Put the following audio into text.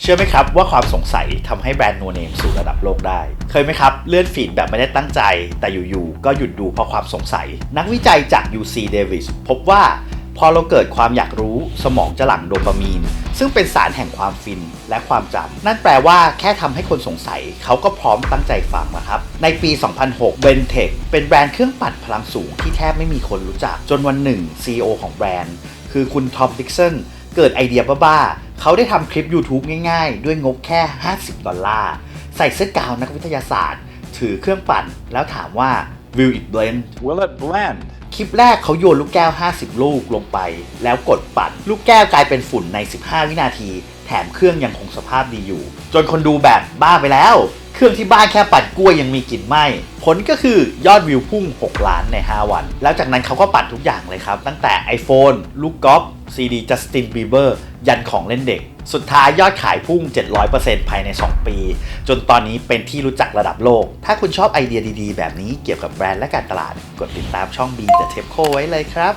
เชื่อไหมครับว่าความสงสัยทำให้แบรนด์โนเนมสู่ระดับโลกได้ เคยไหมครับ เลื่อนฟีดแบบไม่ได้ตั้งใจ แต่อยู่ๆ ก็หยุดดูเพราะความสงสัย นักวิจัยจาก UC Davis พบว่าพอเราเกิดความอยากรู้สมองจะหลั่งโดปามีน ซึ่งเป็นสารแห่งความฟินและความจำ นั่นแปลว่าแค่ทำให้คนสงสัย เขาก็พร้อมตั้งใจฟังนะครับ ในปี 2006 b e n t e c h เป็นแบรนด์เครื่องปั่นพลังสูงที่แทบไม่มีคนรู้จัก จนวันหนึ่ง CEO ของแบรนด์ คือคุณทอมดิกสันเกิดไอเดียบ้าๆ เขาได้ทำคลิป YouTube ง่ายๆ ด้วยงบแค่ 50 ดอลลาร์ ใส่เสื้อกาวนักวิทยาศาสตร์ ถือเครื่องปั่น แล้วถามว่า will it blend Will it blend? คลิปแรกเขาโยนลูกแก้ว 50 ลูกลงไป แล้วกดปั่นลูกแก้วกลายเป็นฝุ่นใน 15 วินาที แถมเครื่องยังคงสภาพดีอยู่ จนคนดูแบบบ้าไปแล้ว เครื่องที่บ้านแค่ปั่นกล้วยยังมีกลิ่นไหม้ผลก็คือยอดวิวพุ่ง 6 ล้านใน 5 วัน แล้วจากนั้นเขาก็ปั่นทุกอย่างเลยครับ ตั้งแต่ iPhone ลูกกอล์ฟซีดีจัสตินบีเบอร์ยันของเล่นเด็ก สุดท้ายยอดขายพุ่ง 700%ภายใน 2 ปี จนตอนนี้เป็นที่รู้จักระดับโลก ถ้าคุณชอบไอเดียดีๆ แบบนี้เกี่ยวกับแบรนด์และการตลาด กดติดตามช่อง B The Temco ไว้เลยครับ